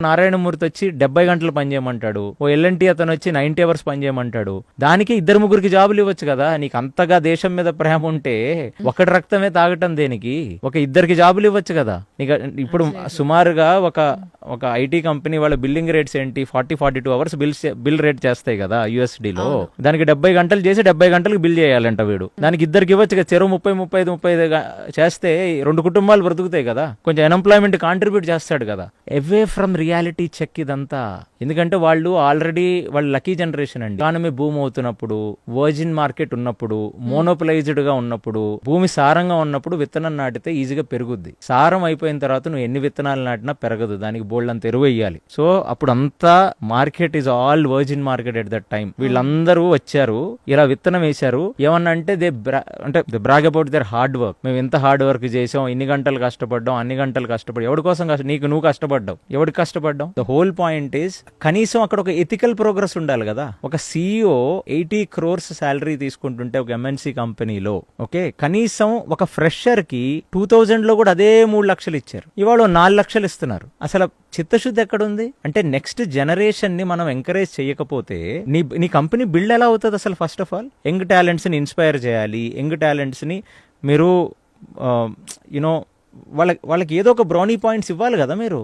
నారాయణమూర్తి వచ్చి డెబ్బై గంటలు పనిచేయమంటాడు ఓ ఎల్ఎన్టీ అతను వచ్చి నైన్టీ అవర్స్ పనిచేయమంటాడు దానికి ఇద్దరు ముగ్గురికి జాబులు ఇవ్వచ్చు కదా నీకు అంతగా దేశం మీద ప్రేమ ఉంటే ఒకటి రక్తమే తాగటం దేనికి? ఒక ఇద్దరికి జాబులు ఇవ్వచ్చు కదా. నీకు ఇప్పుడు సుమారుగా ఒక ఒక ఐటీ కంపెనీ వాళ్ళ బిల్లింగ్ రేట్స్ ఏంటి? Forty forty two hours bill bill rate చేస్తాయి కదా USD లో దానికి డెబ్బై గంటలు చేసి డెబ్బై గంటలకు బిల్ చేయాలంట వీడు. దానికి ఇద్దరికి ఇవ్వచ్చు చెరువు ముప్పై ముప్పై ఐదు ముప్పై ఐదు చేస్తే రెండు కుటుంబాలు బ్రతుకుతాయి కదా. కొంచెం అన్ఎంప్లాయ్మెంట్ కాంట్రిబ్యూట్ చేస్తాడు కదా. అవే ఫ్రమ్ రియాలిటీ చెక్ ఇదంతా. ఎందుకంటే వాళ్ళు ఆల్రెడీ వాళ్ళు లక్కీ జనరేషన్ అండి. ఎకానమీ భూమి అవుతున్నప్పుడు వర్జిన్ మార్కెట్ ఉన్నప్పుడు మోనోపలైజ్డ్గా ఉన్నప్పుడు భూమి సారంగా ఉన్నప్పుడు విత్తనం నాటితే ఈజీగా పెరుగుద్ది. సారం అయిపోయిన తర్వాత నువ్వు ఎన్ని విత్తనాలు నాటినా పెరగదు. దానికి బోల్డ్ అంత ఎరువు వేయాలి సో అప్పుడు అంతా market is all virgin market at that time వీళ్ళందరూ వచ్చారు ఇలా విత్తనం వేశారు. ఏమన్నా అంటే దే అంటే they brag about their hard work మేము ఎంత హార్డ్ వర్క్ చేసాం ఇన్ని గంటలు కష్టపడ్డాం అన్ని గంటలు కష్టపడి ఎవరి కోసం నీకు నువ్వు కష్టపడ్డావు ఎవరికి కష్టపడ్డావు? ద హోల్ పాయింట్ ఈస్ కనీసం అక్కడ ఒక ఎథికల్ ప్రోగ్రెస్ ఉండాలి కదా. ఒక సీఈఓ ఎయిటీ క్రోర్స్ శాలరీ తీసుకుంటుంటే ఒక ఎంఎన్సీ కంపెనీలో ఓకే? కనీసం ఒక ఫ్రెషర్కి టూ థౌజండ్లో కూడా అదే మూడు లక్షలు ఇచ్చారు. ఇవాళ నాలుగు లక్షలు ఇస్తున్నారు. అసలు చిత్తశుద్ధి ఎక్కడుంది? అంటే నెక్స్ట్ జనరేషన్ని మనం ఎంకరేజ్ చేయకపోతే నీ నీ కంపెనీ బిల్డ్ ఎలా అవుతుంది అసలు ఫస్ట్ ఆఫ్ ఆల్ యంగ్ టాలెంట్స్ని ఇన్స్పైర్ చేయాలి. యంగ్ టాలెంట్స్ని మీరు uh, యునో వాళ్ళకి వాళ్ళకి ఏదో ఒక బ్రౌనీ పాయింట్స్ ఇవ్వాలి కదా మీరు?